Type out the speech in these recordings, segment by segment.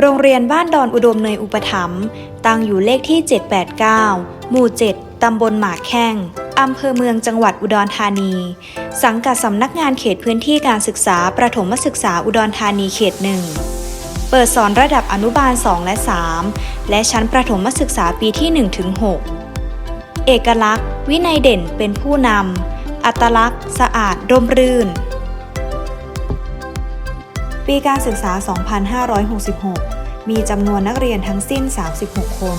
โรงเรียนบ้านดอนอุดมเนยอุปถัมภ์ตั้งอยู่เลขที่ 789 หมู่ 7 ตำบลหมากแข้งอำเภอเมืองจังหวัดอุดรธานี สังกัดสำนักงานเขตพื้นที่การศึกษาประถมศึกษาอุดรธานีเขตหนึ่งเปิดสอนระดับอนุบาล 2 และ 3 และชั้นประถมศึกษาปีที่1ถึง6เอกลักษณ์ วินัยเด่นเป็นผู้นำ อัตลักษณ์ สะอาดร่มรื่น ปีการศึกษา 2566 มีจำนวนนักเรียนทั้งสิ้น 36 คน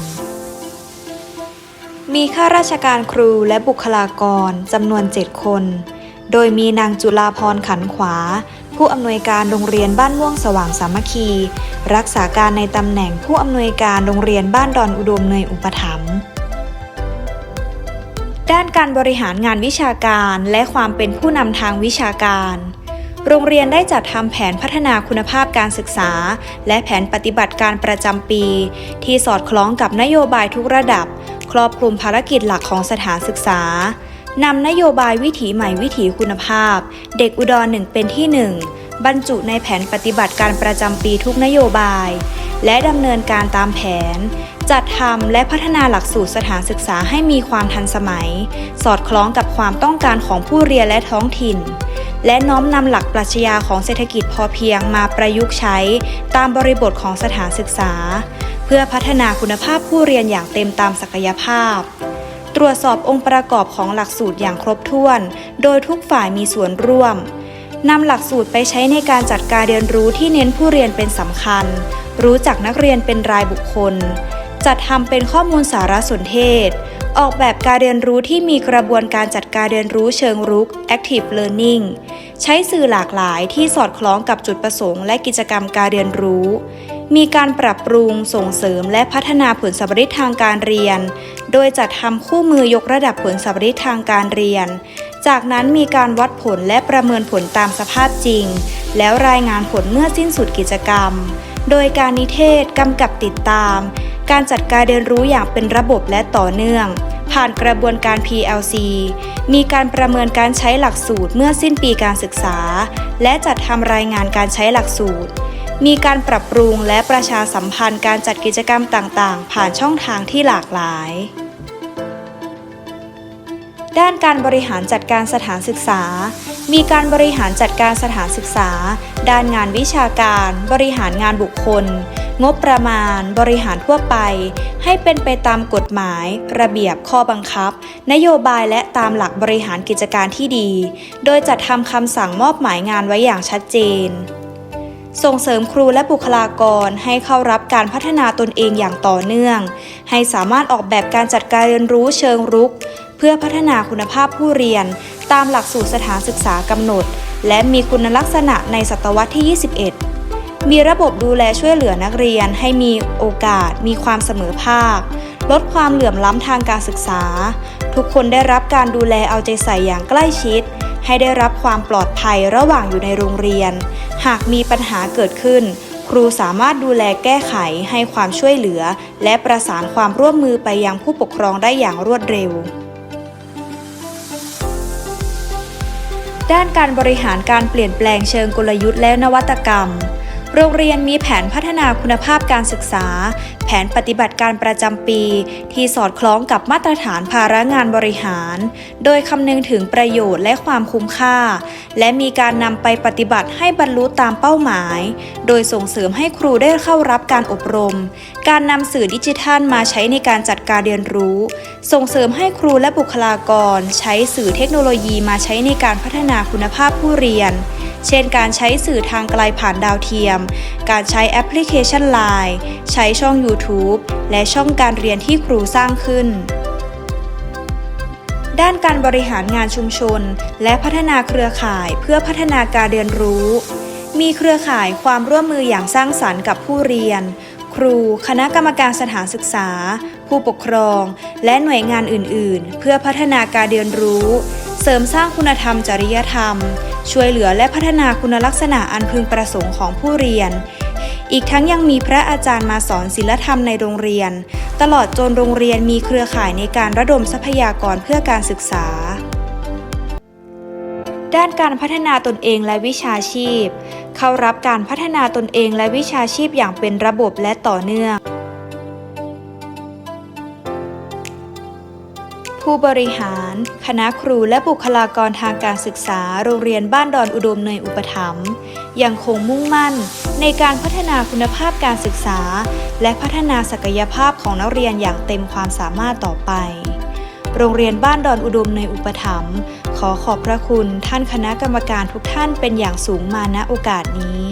มีข้าราชการครูและบุคลากรจำนวน 7 คน โดยมีนางจุลาพรขันขวา ผู้อำนวยการโรงเรียนบ้านม่วงสว่างสามัคคี รักษาการในตำแหน่งผู้อำนวยการโรงเรียนบ้านดอนอุดมเนยอุปถัมภ์ด้านการบริหารงานวิชาการและความเป็นผู้นำทางวิชาการ โรงเรียนได้จัดทำแผนพัฒนาคุณภาพการศึกษา และแผนปฏิบัติการประจำปี ที่สอดคล้องกับนโยบายทุกระดับ ครอบคลุมภารกิจหลักของสถานศึกษานำนโยบายวิถีใหม่วิถีคุณภาพ เด็กอุดรหนึ่งเป็นที่หนึ่งบรรจุในแผนปฏิบัติการประจำปีทุกนโยบาย และดำเนินการตามแผน จัดทำและพัฒนาหลักสูตรสถานศึกษาให้มีความทันสมัย สอดคล้องกับความต้องการของผู้เรียนและท้องถิ่น และน้อมนำหลักปรัชญาของเศรษฐกิจพอเพียงมาประยุกต์ใช้ตามบริบทของสถานศึกษา เพื่อพัฒนาคุณภาพผู้เรียนอย่างเต็มตามศักยภาพ ตรวจสอบองค์ประกอบของหลักสูตรอย่างครบถ้วน โดยทุกฝ่ายมีส่วนร่วมนำหลักสูตรไปใช้ในการจัดการเรียนรู้ที่เน้นผู้เรียนเป็นสำคัญ รู้จักนักเรียนเป็นรายบุคคล จัดทำเป็นข้อมูลสารสนเทศ ออกแบบการเรียนรู้ที่มีกระบวนการจัดการเรียนรู้เชิงรุก active learning ใช้สื่อหลากหลายที่สอดคล้องกับจุดประสงค์และกิจกรรมการเรียนรู้ มีการปรับปรุงส่งเสริมและพัฒนาผลสัมฤทธิ์ทางการเรียน โดยจัดทำคู่มือยกระดับผลสัมฤทธิ์ทางการเรียน จากนั้นมีการวัดผลและประเมินผลตามสภาพจริง แล้วรายงานผลเมื่อสิ้นสุดกิจกรรม โดยการนิเทศกำกับติดตาม การจัดการเรียนรู้อย่างเป็นระบบและต่อเนื่อง ผ่านกระบวนการ PLC มีการประเมินการใช้หลักสูตรเมื่อสิ้นปีการศึกษา และจัดทำรายงานการใช้หลักสูตร มีการปรับปรุงและประชาสัมพันธ์การจัดกิจกรรมต่างๆ ผ่านช่องทางที่หลากหลาย ด้านการบริหารจัดการสถานศึกษา มีการบริหารจัดการสถานศึกษา ด้านงานวิชาการ บริหารงานบุคคล งบประมาณ บริหารทั่วไป ให้เป็นไปตามกฎหมาย ระเบียบข้อบังคับ นโยบายและตามหลักบริหารกิจการที่ดี โดยจัดทำคำสั่งมอบหมายงานไว้อย่างชัดเจนส่งเสริมครูและบุคลากรให้เข้ารับการพัฒนาตนเองอย่างต่อเนื่อง ให้สามารถออกแบบการจัดการเรียนรู้เชิงรุก พื่อพัฒนาคุณภาพผู้เรียน ตามหลักสูตรสถานศึกษากำหนด และมีคุณลักษณะในศตวรรษที่ 21 มีระบบดูแลช่วยเหลือนักเรียนให้มีโอกาส มีความเสมอภาค ลดความเหลื่อมล้ำทางการศึกษา ทุกคนได้รับการดูแลเอาใจใส่อย่างใกล้ชิด ให้ได้รับความปลอดภัยระหว่างอยู่ในโรงเรียน หากมีปัญหาเกิดขึ้นครูสามารถดูแลแก้ไขให้ความช่วยเหลือ และประสานความร่วมมือไปยังผู้ปกครองได้อย่างรวดเร็ว ด้านการบริหารการเปลี่ยนแปลงเชิงกลยุทธ์และนวัตกรรม โรงเรียนมีแผนพัฒนาคุณภาพการศึกษาแผนปฏิบัติการประจำปี ที่สอดคล้องกับมาตรฐานภาระงานบริหาร โดยคำนึงถึงประโยชน์และความคุ้มค่า และมีการนำไปปฏิบัติให้บรรลุตามเป้าหมาย โดยส่งเสริมให้ครูได้เข้ารับการอบรม การนำสื่อดิจิทัลมาใช้ในการจัดการเรียนรู้ ส่งเสริมให้ครูและบุคลากร ใช้สื่อเทคโนโลยีมาใช้ในการพัฒนาคุณภาพผู้เรียน เช่นการใช้สื่อทางไกลผ่านดาวเทียม การใช้แอปพลิเคชัน Line ใช้ช่อง YouTube และช่องการเรียนที่ครูสร้างขึ้นด้านการบริหารงานชุมชน และพัฒนาเครือข่ายเพื่อพัฒนาการเรียนรู้ มีเครือข่ายความร่วมมืออย่างสร้างสรรค์กับผู้เรียน ครู คณะกรรมการสถานศึกษา ผู้ปกครอง และหน่วยงานอื่น ๆ เพื่อพัฒนาการเรียนรู้ เสริมสร้างคุณธรรมจริยธรรม ช่วยเหลือและพัฒนาคุณลักษณะอันพึงประสงค์ของผู้เรียน อีกทั้งยังมีพระอาจารย์มาสอนศิลธรรมในโรงเรียน ตลอดจนโรงเรียนมีเครือข่ายในการระดมทรัพยากรเพื่อการศึกษาด้านการพัฒนาตนเองและวิชาชีพ เข้ารับการพัฒนาตนเองและวิชาชีพอย่างเป็นระบบและต่อเนื่อง ผู้บริหาร คณะครูและบุคลากรทางการศึกษาโรงเรียนบ้านดอนอุดมเนยอุปถัมภ์ยังคงมุ่งมั่น ในการพัฒนาคุณภาพการศึกษา และพัฒนาศักยภาพของนักเรียนอย่างเต็มความสามารถต่อไป โรงเรียนบ้านดอนอุดมในยอุปถัมภ์ขอขอบพระคุณท่านคณะกรรมการทุกท่านเป็นอย่างสูงมาณโอกาสนี้